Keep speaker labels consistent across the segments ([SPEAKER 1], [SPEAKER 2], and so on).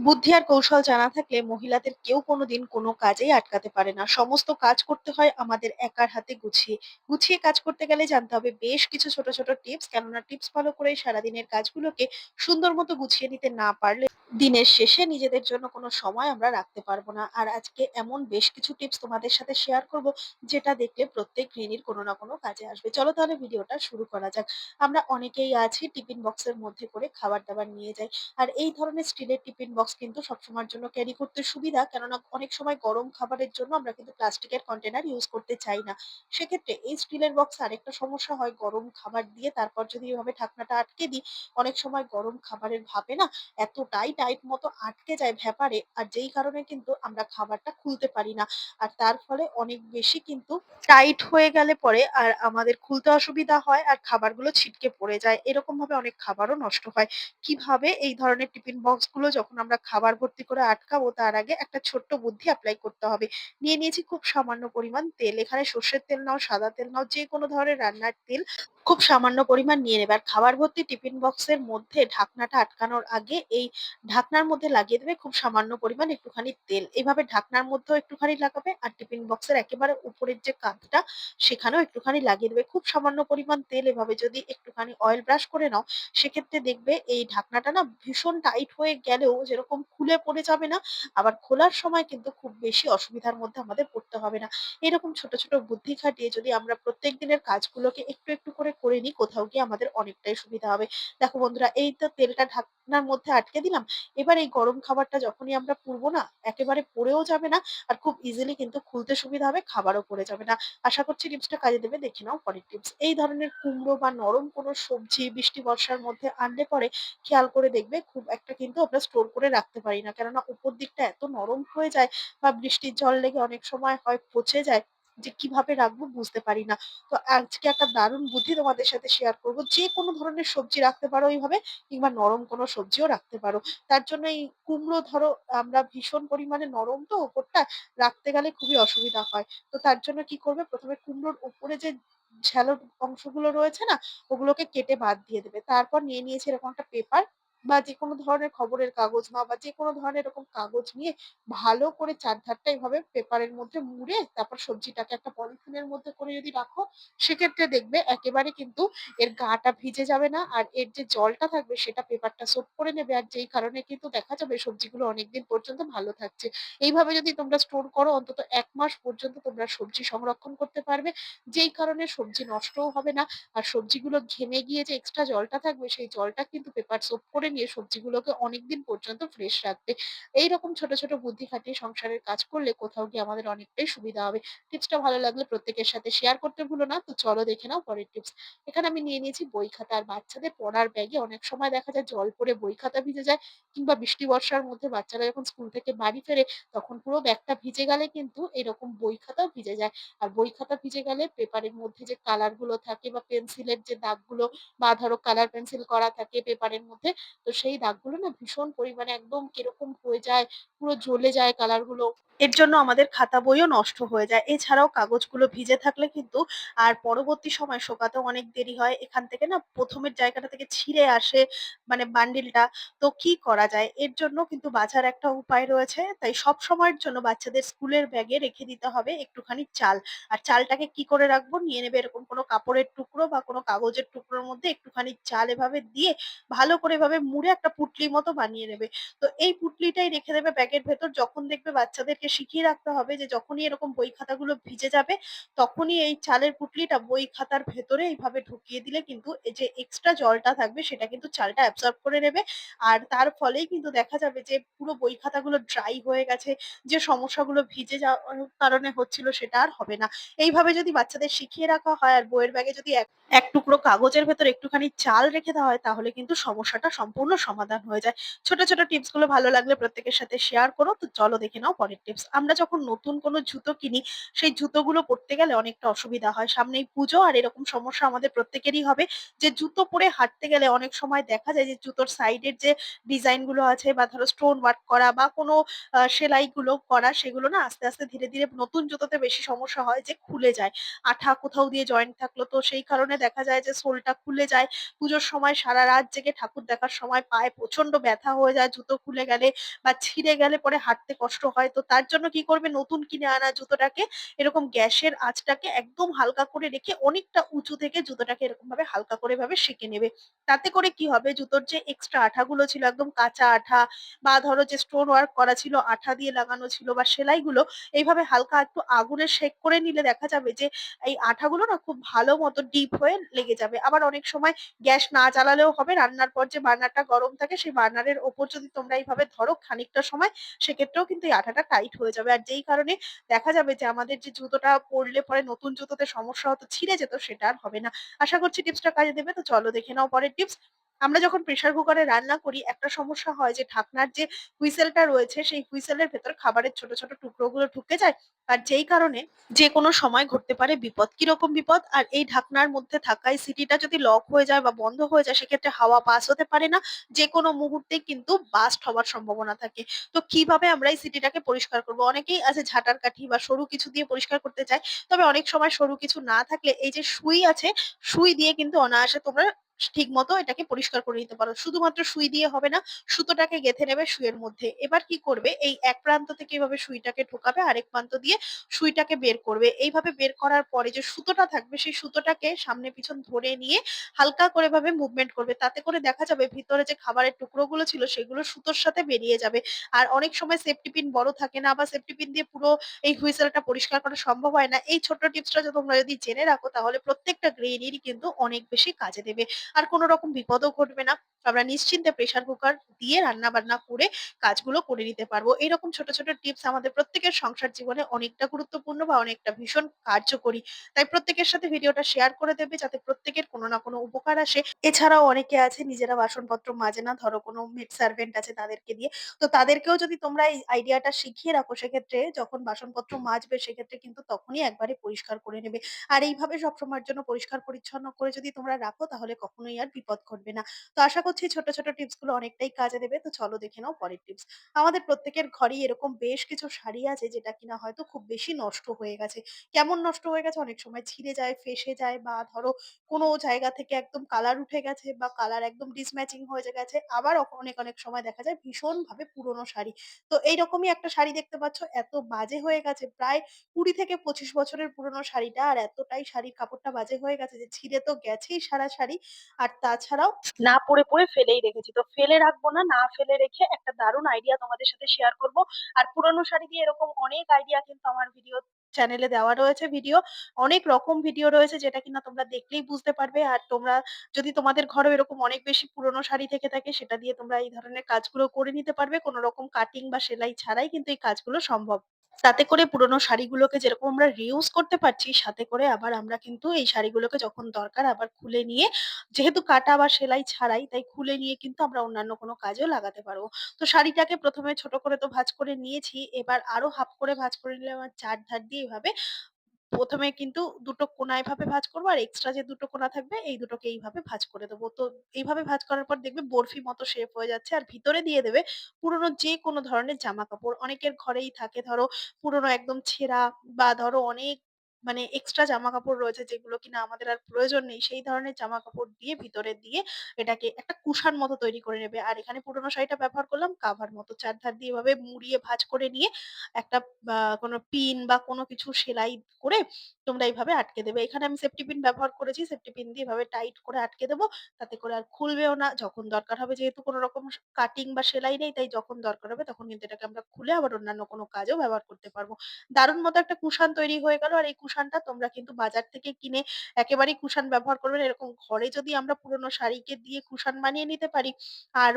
[SPEAKER 1] বুদ্ধি আর কৌশল জানা থাকলে মহিলাদের কেউ কোনোদিন কোনো কাজেই আটকাতে পারে না। সমস্ত কাজ করতে হয় আমাদের একার হাতে গুছিয়ে। গুছিয়ে কাজ করতে গেলে জানতে হবে বেশ কিছু ছোট, ছোট টিপস। কেননা টিপস ফলো করে সারাদিনের কাজগুলোকে সুন্দর মতো গুছিয়ে নিতে না পারলে দিনের শেষে নিজেদের জন্য কোনো সময় আমরা রাখতে পারব না। আর আজকে এমন বেশ কিছু টিপস তোমাদের সাথে শেয়ার করব, যেটা দেখলে প্রত্যেক গৃহিণীর কোনো না কোনো কাজে আসবে। চলো তাহলে ভিডিওটা শুরু করা যাক। আমরা অনেকেই আছি টিফিন বক্সের মধ্যে করে খাবার-দাবার নিয়ে যাই। আর এই ধরনের স্টিলের টিফিন বক্স কিন্তু সবসময়ের জন্য ক্যারি করতে সুবিধা, কেননা অনেক সময় গরম খাবারের জন্য আমরা কিন্তু প্লাস্টিকের কন্টেনার ইউজ করতে চাই না সেক্ষেত্রে এই স্টিলের বক্স আরেকটা সমস্যা হয়, গরম খাবার দিয়ে তারপর যদি এভাবে ঢাকনাটা আটকে দিই, অনেক সময় গরম খাবারের ভাবে না এতটাই টাইট মতো আটকে যায় ভ্যাপারে আর যেই কারণে কিন্তু আমরা খাবারটা খুলতে পারি না। আর তার ফলে অনেক বেশি কিন্তু টাইট হয়ে গেলে পরে আর আমাদের খুলতে অসুবিধা হয় আর খাবারগুলো ছিটকে পড়ে যায়। এরকম ভাবে অনেক খাবারও নষ্ট হয়। কীভাবে এই ধরনের টিফিন বক্সগুলো যখন আমরা খাবার ভর্তি করে আটকাবো তার আগে একটা ছোট্ট বুদ্ধি অ্যাপ্লাই করতে হবে। নিয়ে নিয়েছি খুব সামান্য পরিমাণ তেল। এখানে সর্ষের তেল নাও, সাদা তেল নাও যে কোনো ধরনের রান্নার তেল খুব সামান্য পরিমাণ নিয়ে নেবে। আর খাবার ভর্তি টিফিন বক্সের মধ্যে ঢাকনাটা আটকানোর আগে এই ঢাকনার মধ্যে লাগিয়ে দেবে খুব সামান্য পরিমাণ একটুখানি তেল। এইভাবে ঢাকনার মধ্যেও একটুখানি লাগাবে আর টিফিন বক্সের একেবারে উপরের যে কাঁধটা, সেখানেও একটুখানি লাগিয়ে দেবে। খুব সামান্য পরিমাণ তেল এভাবে যদি একটুখানি অয়েল ব্রাশ করে নাও, সেক্ষেত্রে দেখবে এই ঢাকনাটা না ভীষণ টাইট হয়ে গেলেও যেরকম খুলে পড়ে যাবে না, আবার খোলার সময় কিন্তু খুব বেশি অসুবিধার মধ্যে আমাদের পড়তে হবে না। এরকম ছোট ছোট বুদ্ধি খাটিয়ে যদি আমরা প্রত্যেক দিনের কাজগুলোকে একটু একটু করে করে নিই, কোথাও গিয়ে আমাদের অনেকটাই সুবিধা হবে। দেখো বন্ধুরা, এই তো তেলটা ঢাকনার মধ্যে আটকে দিলাম। এবার এই গরম খাবারটা যখনই আমরা পুরবো না, একেবারে পড়েও যাবে না আর খুব ইজিলি কিন্তু খুলতে সুবিধা হবে, খাবারও পড়ে যাবে না। আশা করছি টিপসটা কাজে দেবে, দেখে নাও পরের টিপস এই ধরনের কুমড়ো বা নরম কোনো সবজি বৃষ্টি, বর্ষার মধ্যে আনলে পরে খেয়াল করে দেখবে, খুব একটা কিন্তু আমরা স্টোর করে রাখতে পারি না। কেননা উপর দিকটা এত নরম হয়ে যায় বা বৃষ্টির জল লেগে অনেক সময় হয় পচে যায় যে কীভাবে রাখব বুঝতে পারি না। তো আজকে একটা দারুণ বুদ্ধি তোমাদের সাথে শেয়ার করব। যে কোনো ধরনের সবজি রাখতে পারো এইভাবে, কিংবা নরম কোনো সবজিও রাখতে পারো। তার জন্য এই কুমড়ো ধরো, আমরা ভীষণ পরিমাণে নরম তো ওপরটা, রাখতে গেলে খুবই অসুবিধা হয়। তো তার জন্য কি করবে? প্রথমে কুমড়োর উপরে যে ঝ্যালো অংশগুলো রয়েছে না, ওগুলোকে কেটে বাদ দিয়ে দেবে। তারপর নিয়ে নিয়েছি এরকম একটা পেপার বা যেকোনো ধরনের খবরের কাগজ নাও বা যেকোনো ধরনের এরকম কাগজ নিয়ে ভালো করে চারধারটা এভাবে পেপারের মধ্যে মুড়ে তারপর সবজিটাকে একটা পলিথিনের মধ্যে করে যদি রাখো, সেক্ষেত্রে দেখবে একেবারে কিন্তু এর গাটা ভিজে যাবে না আর এর যে জলটা থাকবে সেটা পেপারটা সোক করে নেবে আর যেই কারণে কিন্তু দেখা যাবে সবজিগুলো অনেকদিন পর্যন্ত ভালো থাকছে। এইভাবে যদি তোমরা স্টোর করো, অন্তত এক মাস পর্যন্ত তোমরা সবজি সংরক্ষণ করতে পারবে। যেই কারণে সবজি নষ্টও হবে না আর সবজিগুলো ঘেমে গিয়ে যে এক্সট্রা জলটা থাকবে, সেই জলটা কিন্তু পেপার সোপ করে নিয়ে সবজিগুলোকে অনেকদিন পর্যন্ত ফ্রেশ রাখবে। এইরকম ছোট ছোট বুদ্ধি খাটিয়ে সংসারের কাজ করলে কোথাও গিয়ে আমাদের অনেকটাই সুবিধা হবে। টিপসটা ভালো লাগলে প্রত্যেকের সাথে শেয়ার করতে ভুলো না। তো চলো দেখে নাও পরের টিপস এখানে আমি নিয়ে নিয়েছি বই খাতা। আর বাচ্চাদের পড়ার ব্যাগে অনেক সময় দেখা যায় জল পড়ে বই খাতা ভিজে যায় কিংবা বৃষ্টি, বর্ষার মধ্যে বাচ্চারা যখন স্কুল থেকে বাড়ি ফেরে তখন পুরো ব্যাগটা ভিজে গেলে কিন্তু এরকম বই খাতাও ভিজে যায়। আর বই খাতা ভিজে গেলে পেপারের মধ্যে যে কালারগুলো থাকে বা পেন্সিলের যে দাগগুলো বা ধরো কালার পেন্সিল করা থাকে পেপারের মধ্যে তো সেই দাগগুলো না ভীষণ পরিমাণে একদম কীরকম হয়ে যায়, পুরো জ্বলে যায় কালারগুলো। এর জন্য আমাদের খাতা বইও নষ্ট হয়ে যায়। এছাড়াও কাগজগুলো ভিজে থাকলে কিন্তু আর পরবর্তী সময় শোকাতেও অনেক দেরি হয়। এখান থেকে না প্রথমের জায়গাটা থেকে ছিঁড়ে আসে মানে বান্ডিলটা তো কি করা যায়? এর জন্য কিন্তু বাঁচার একটা উপায় রয়েছে। তাই সব সময়ের জন্য বাচ্চাদের স্কুলের ব্যাগে রেখে দিতে হবে একটুখানি চাল। আর চালটাকে কি করে রাখব? নিয়ে নেবে এরকম কোনো কাপড়ের টুকরো বা কোনো কাগজের টুকরোর মধ্যে একটুখানি চাল এভাবে দিয়ে ভালো করে এভাবে মুড়ে একটা পুটলি মতো বানিয়ে নেবে। তো এই পুটলিটাই রেখে দেবে ব্যাগের ভেতর। যখন দেখবে বাচ্চাদেরকে শিখিয়ে রাখতে হবে যে যখনই এরকম বই খাতাগুলো ভিজে যাবে, তখনই এই চালের পুটলিটা বই খাতার ভেতরে এইভাবে ঢুকিয়ে দিলে কিন্তু যে এক্সট্রা জলটা থাকবে, সেটা কিন্তু চালটা অ্যাবজর্ব করে নেবে। আর তার ফলেই কিন্তু দেখা যাবে যে পুরো বই খাতাগুলো ড্রাই হয়ে গেছে, যে সমস্যাগুলো ভিজে যাওয়ার কারণে হচ্ছিল সেটা আর হবে না। এইভাবে যদি বাচ্চাদের শিখিয়ে রাখা হয়, আর বইয়ের ব্যাগে যদি এক টুকরো কাগজের ভেতর একটুখানি চাল রেখে দেওয়া হয়, তাহলে কিন্তু সমস্যাটা সম্পূর্ণ সমাধান হয়ে যায় ছোট ছোট টিপসগুলো ভালো লাগলে প্রত্যেকের সাথে শেয়ার করো। তো চলো দেখে নাও পরের টিপস। আমরা যখন নতুন কোনো জুতো কিনি, সেই জুতোগুলো পরতে গেলে অনেকটা অসুবিধা হয়। সামনেই পুজো আর এরকম সমস্যা আমাদের প্রত্যেকেরই হবে যে জুতো পরে হাঁটতে গেলে অনেক সময় দেখা যায় যে জুতোর সাইডের যে ডিজাইনগুলো আছে বা ধরো স্টোন ওয়ার্ক করা বা কোনো আ সেলাইগুলো করা সেগুলো না আস্তে, আস্তে ধীরে, ধীরে নতুন জুতোতে বেশি সমস্যা হয় যে খুলে যায়। আঠা কোথাও দিয়ে জয়েন্ট থাকল তো সেই কারণে দেখা যায় যে সোলটা খুলে যায়। পুজোর সময় সারারাত জেগে ঠাকুর দেখার সময় পায়ে প্রচণ্ড ব্যথা হয়ে যায়, জুতো খুলে গেলে বা ছিঁড়ে গেলে পরে হাঁটতে কষ্ট হয়। তো তার জন্য কি করবে নতুন কিনে আনা জুতোটাকে, এরকম গ্যাসের আঁচটাকে একদম হালকা করে রেখে অনেকটা উঁচু থেকে জুতোটাকে এরকম ভাবে হালকা করে ভাবে সেঁকে নেবে। তাতে করে কি হবে জুতোর যে এক্সট্রা আঠাগুলো ছিল, একদম কাঁচা আঠা বা ধরো যে স্টোন ওয়ার্ক করা ছিল, আঠা দিয়ে লাগানো ছিল বা সেলাইগুলো, এইভাবে হালকা একটু আগুনে সেঁক করে নিলে দেখা যাবে যে এই আঠাগুলো না খুব ভালো মতো ডিপ হয়ে লেগে যাবে। আবার অনেক সময় গ্যাস না জ্বালালেও হবে, রান্নার পর যে বার্নারটা গরম থাকে, সেই বার্নারের ওপর যদি তোমরা এইভাবে ধরো খানিকটা সময়, সেক্ষেত্রেও কিন্তু এই আটাটা টাইট হয়ে যাবে। আর যেই কারণে দেখা যাবে যে আমাদের যে জুতোটা পরলে পরে নতুন জুতোতে সমস্যা হতো ছিঁড়ে যেত, সেটা আর হবে না। আশা করছি টিপসটা কাজে দেবে। তো চলো দেখে নাও পরের টিপস। আমরা যখন প্রেশার কুকারে রান্না করি একটা সমস্যা হয় যে ঢাকনার যে হুইসেলটা রয়েছে সেই হুইসেলের ভেতর খাবারের ছোট, ছোট টুকরোগুলো ঢুকে যায়। আর যেই কারণে যেকোনো সময় ঘটতে পারে বিপদ। কীরকম বিপদ? আর এই ঢাকনার মধ্যে থাকা সিটিটা যদি লক হয়ে যায় বা বন্ধ হয়ে যায় সেক্ষেত্রে হাওয়া পাস হতে পারে না। যেকোনো মুহূর্তেই কিন্তু বাস্ট হওয়ার সম্ভাবনা থাকে। তো কীভাবে আমরা এই সিটিটাকে পরিষ্কার করব? অনেকেই আছে ঝাঁটার কাঠি বা সরু কিছু দিয়ে পরিষ্কার করতে চায়। তবে অনেক সময় সরু কিছু না থাকলে এই যে সুই আছে, সুই দিয়ে কিন্তু অনায়াসে তোমরা ঠিকমতো এটাকে পরিষ্কার করে নিতে পারো। শুধুমাত্র সুই দিয়ে হবে না, সুতোটাকে গেঁথে নেবে সুইয়ের মধ্যে। এবার কি করবে? এই এক প্রান্ত থেকে এভাবে সুইটাকে ঢোকাবে, আরেক প্রান্ত দিয়ে সুইটাকে বের করবে। এইভাবে বের করার পরে যে সুতোটা থাকবে সেই সুতোটাকে সামনে পিছন ধরে নিয়ে হালকা করে ভাবে মুভমেন্ট করবে। তাতে করে দেখা যাবে ভিতরে যে খাবারের টুকরোগুলো ছিল সেগুলো সুতোর সাথে বেরিয়ে যাবে। আর অনেক সময় সেফটি পিন বড় থাকে না বা সেফটি পিন দিয়ে পুরো এই হুইসেলটা পরিষ্কার করা সম্ভব হয় না। এই ছোট্ট টিপসটা তোমরা যদি জেনে রাখো তাহলে প্রত্যেকটা গৃহিণীরই কিন্তু অনেক বেশি কাজে দেবে। আর কোনো রকম বিপদও ঘটবে না। আমরা নিশ্চিন্তে প্রেশার কুকার দিয়ে রান্না-বান্না করে কাজগুলো করে নিতে পারব। এরকম ছোট, ছোট টিপস আমাদের প্রত্যেকের সংসার জীবনে অনেকটা গুরুত্বপূর্ণ বা অনেকটা ভীষণ কার্যকরী। তাই প্রত্যেকের সাথে ভিডিওটা শেয়ার করে দেবে যাতে প্রত্যেকের কোনো না কোনো উপকার আসে। এছাড়াও অনেকে আছে নিজেরা বাসনপত্র মাজে না, ধরো কোনো মেড সার্ভেন্ট আছে তাদেরকে দিয়ে। তো তাদেরকেও যদি তোমরা এই আইডিয়াটা শিখিয়ে রাখো সেক্ষেত্রে যখন বাসনপত্র মাজবে সেক্ষেত্রে কিন্তু তখনই একবারে পরিষ্কার করে নেবে। আর এইভাবে সবসময়ের জন্য পরিষ্কার পরিচ্ছন্ন করে যদি তোমরা রাখো তাহলে কখনোই আর বিপদ ঘটবে না। তো আশা করছি ছোট, ছোট টিপসগুলো অনেকটাই কাজে দেবে। তো চলো দেখে নাও পরের টিপস। আমাদের প্রত্যেকের ঘরেই এরকম বেশ কিছু শাড়ি আছে যেটা কিনা হয়তো খুব বেশি নষ্ট হয়ে গেছে। কেমন নষ্ট হয়ে গেছে? অনেক সময় ছিঁড়ে যায়, ফেঁসে যায় বা ধরো কোনো জায়গা থেকে একদম কালার উঠে গেছে বা কালার একদম ডিসম্যাচিং হয়ে গেছে। আবার অনেক, অনেক সময় দেখা যায় ভীষণভাবে পুরনো শাড়ি। তো এইরকমই একটা শাড়ি দেখতে পাচ্ছ এত বাজে হয়ে গেছে প্রায় ২০ থেকে ২৫ বছরের পুরনো শাড়িটা আর এতটাই শাড়ির কাপড়টা বাজে হয়ে গেছে যে ছিঁড়ে তো গেছেই সারা শাড়ি। আর তাছাড়াও না পড়ে, পড়ে ফেলেই রেখেছি। তো ফেলে রাখব না, না ফেলে রেখে একটা দারুণ আইডিয়া তোমাদের সাথে শেয়ার করব। আর পুরনো শাড়ি দিয়ে এরকম অনেক আইডিয়া কিন্তু আমার ভিডিও চ্যানেলে দেওয়া রয়েছে ভিডিও। অনেক রকম ভিডিও রয়েছে যেটা কিনা তোমরা দেখলেই বুঝতে পারবে। আর তোমরা যদি তোমাদের ঘরেও এরকম অনেক বেশি পুরনো শাড়ি থেকে থাকে সেটা দিয়ে তোমরা এই ধরনের কাজগুলো করে নিতে পারবে। কোন রকম কাটিং বা সেলাই ছাড়াই কিন্তু এই কাজগুলো সম্ভব। তাতে করে পুরনো শাড়িগুলোকে যেরকম আমরা রিউজ করতে পারছি, সাথে করে আবার আমরা কিন্তু এই শাড়িগুলোকে যখন দরকার আবার খুলে নিয়ে যেহেতু কাটা বা সেলাই ছাড়াই, তাই খুলে নিয়ে কিন্তু আমরা অন্যান্য কোনো কাজেও লাগাতে পারব। তো শাড়িটাকে প্রথমে ছোট করে তো ভাঁজ করে নিয়েছি। এবার আরও হাফ করে ভাঁজ করে নিলে আমার চার ধার দিয়ে এভাবে ১ম এ কিন্তু দুটো কোনা এভাবে ভাঁজ করব, আর এক্সট্রা যে দুটো কোনা থাকবে, এই দুটোকে এইভাবে ভাজ করে দেবো। তো এইভাবে ভাঁজ করার পর দেখবে বরফি মতো শেপ হয়ে যাচ্ছে, আর ভিতরে দিয়ে দেবে পুরনো যেকোনো ধরনের জামা কাপড় অনেকের ঘরেই থাকে, ধরো পুরনো একদম ছেঁড়া বা ধরো অনেক মানে এক্সট্রা জামা কাপড় রয়েছে যেগুলো কিনা আমাদের আর প্রয়োজন নেই। সেই ধরনের জামাকাপড় দিয়ে ভিতরে দিয়ে এটাকে একটা কুশান মতো তৈরি করে নেবে। আর এখানে পুরনো শাড়িটা ব্যবহার করলাম কাভার মতো। চারধার দিয়ে এভাবে মুড়িয়ে ভাঁজ করে নিয়ে একটা কোনো পিন বা কোনো কিছু সেলাই করে তোমরা এইভাবে আটকে দেবে। এখানে আমি সেফটি পিন ব্যবহার করেছি। সেফটি পিন দিয়ে এভাবে টাইট করে আটকে দেবো তাতে করে আর খুলবেও না। যখন দরকার হবে যেহেতু কোনো রকম কাটিং বা সেলাই নেই, তাই যখন দরকার হবে তখন কিন্তু এটাকে আমরা খুলে আবার অন্যান্য কোনো কাজেও ব্যবহার করতে পারব দারুণ মতো একটা কুশান তৈরি হয়ে গেল। আর এই কুশানটা তোমরা কিন্তু বাজার থেকে কিনে একেবারেই কুশান ব্যবহার করবে না। এরকম ঘরে যদি আমরা পুরোনো শাড়িকে দিয়ে কুশান বানিয়ে নিতে পারি, আর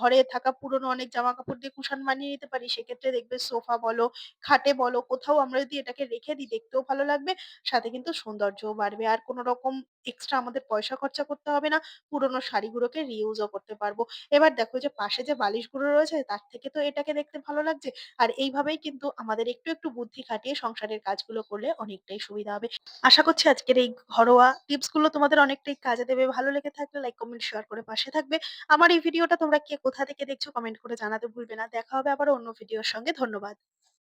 [SPEAKER 1] ঘরে থাকা পুরোনো অনেক জামা কাপড় দিয়ে কুশান বানিয়ে নিতে পারি, সেক্ষেত্রে দেখবে সোফা বলো, খাটে বলো, কোথাও আমরা যদি এটাকে রেখে দিই দেখতেও ভালো লাগবে, সাথে কিন্তু সৌন্দর্যও বাড়বে। আর কোন রকম এক্সট্রা আমাদের পয়সা খরচা করতে হবে না। পুরোনো শাড়িগুলোকে রিইউজ ও করতে পারব। এবার দেখো যে পাশে যে বালিশগুলো রয়েছে তার থেকে তো এটাকে দেখতে ভালো লাগছে। আর এইভাবেই কিন্তু আমাদের একটু, একটু বুদ্ধি খাটিয়ে সংসারের কাজগুলো করলে অনেকটাই সুবিধা হবে। আশা করছি আজকের এই ঘরোয়া টিপসগুলো তোমাদের অনেকটাই কাজে দেবে। ভালো লেগে থাকলে লাইক, কমেন্ট, শেয়ার করে পাশে থাকবে। আমার এই ভিডিওটা তোমরা কে কোথা থেকে দেখছ কমেন্ট করে জানাতে ভুলবে না। দেখা হবে আবার অন্য ভিডিওর সঙ্গে। ধন্যবাদ।